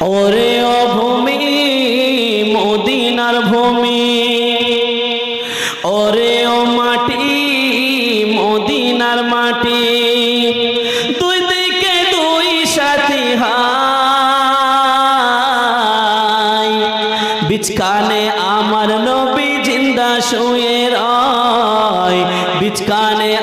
ওরে ও ভূমি, মদিনার ভূমি। ওরে ও মাটি, মদিনার মাটি। দুই দিকে দুই সাথী হাই। বিচকানে আমার নবী জিন্দা শুয়ে রায়। বিচকানে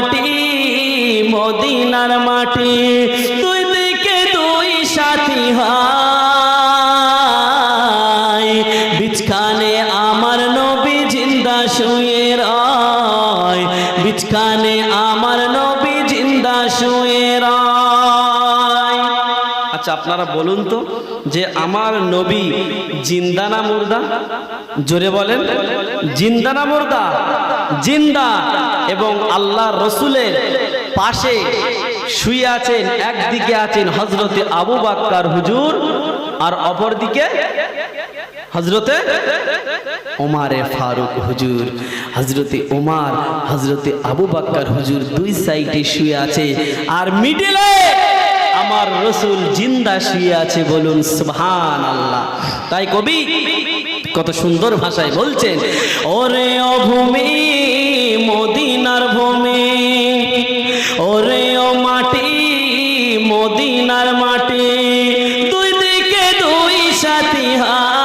মাটি, মদিনার মাটি, দুই দিকে দুই সাথী হাই বিচখানে আমার নবী জিন্দা শুয়ে রায়। বিচখানে আমার নবী জিন্দা শুয়ে রায়। আচ্ছা আপনারা বলুন তো যে আমার নবী জিন্দানা মুর্দা? জোরে বলেন জিন্দানা মুর্দা? জিন্দা। এবং আল্লাহ রসুলের পাশে শুয়ে আছেন, একদিকে আছেন হজরতে আবু বাক্কার হুজুর আর অপর দিকে হজরতে ওমারে ফারুক হুজুর। হজরতে ওমার হজরতে আবু বাক্কার হুজুর দুই সাইডে শুয়ে আছে। আর মিডিলে আমার রসুল জিন্দা শুয়ে আছে বলুন সুহান আল্লাহ তাই কবি কত সুন্দর ভাষায় বলছেন, ওরে ও ভূমি মদিনার ভূমি, ওরে ও মাটি মদিনার মাটি, দুই দিকে দুই সাথী হাই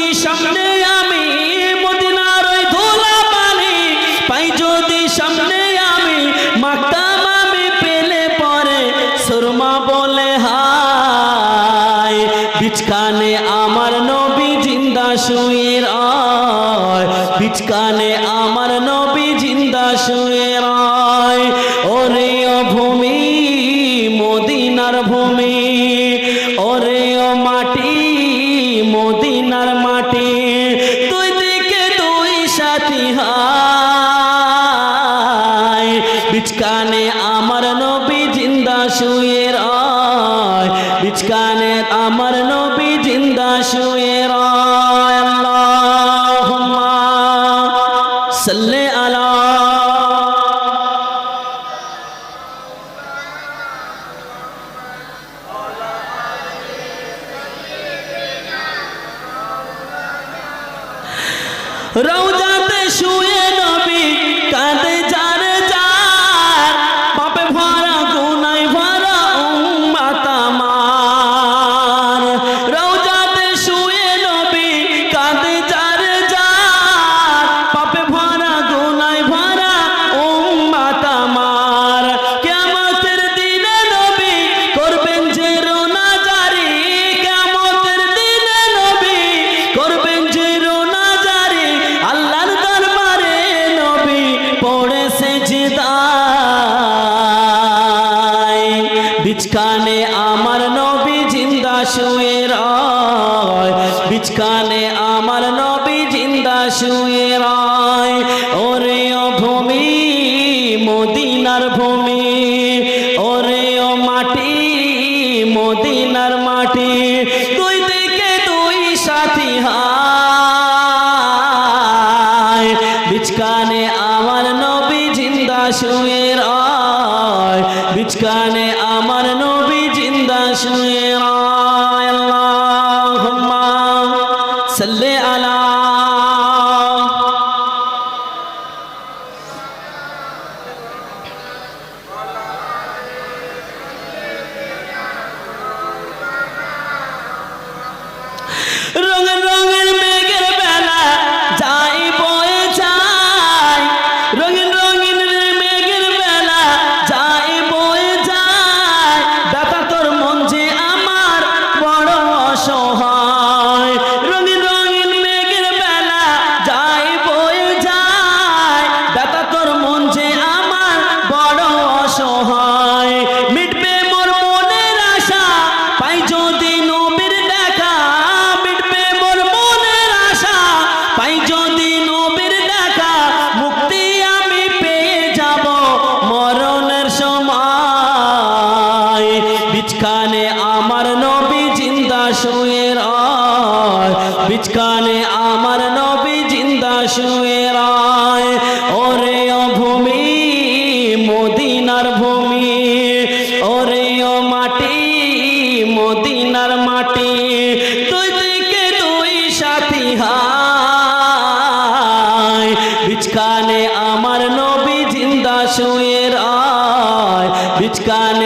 যদি সামনে আমি মদিনার ওই পানি পাই, যদি সামনে আমি আমি পেলে পরে সুরমা বলে হাই বিচকানে আমার নবী জিন্দা শুয়ে রায় বিচকানে আমার সাল্লি আলা। রৌজাতে শুয়ে শুয়ে রায়। বিচকানে আমার নবী জিন্দা শুয়ে রায়। ওরে ও ভূমি, মদিনার ভূমি। ওরে ও মাটি, মদিনার মাটি। দুই দিকে দুই সাথী হায়। বিচকানে আমার নবী জিন্দা শুয়ে রায়। বিচকানে আমার নবী জিন্দা শুয়ে রায়। আলা শুয়ে বিচকানে আমার নবী জিন্দা শুয়ে রায়। ওরে ভূমি, মদিনার ভূমি। ওরে ও মাটি, মদিনার মাটি। তুই দিকে তুই সাথী হায়। বিচকানে আমার নবী জিন্দা শুয়ে রায়। বিচকানে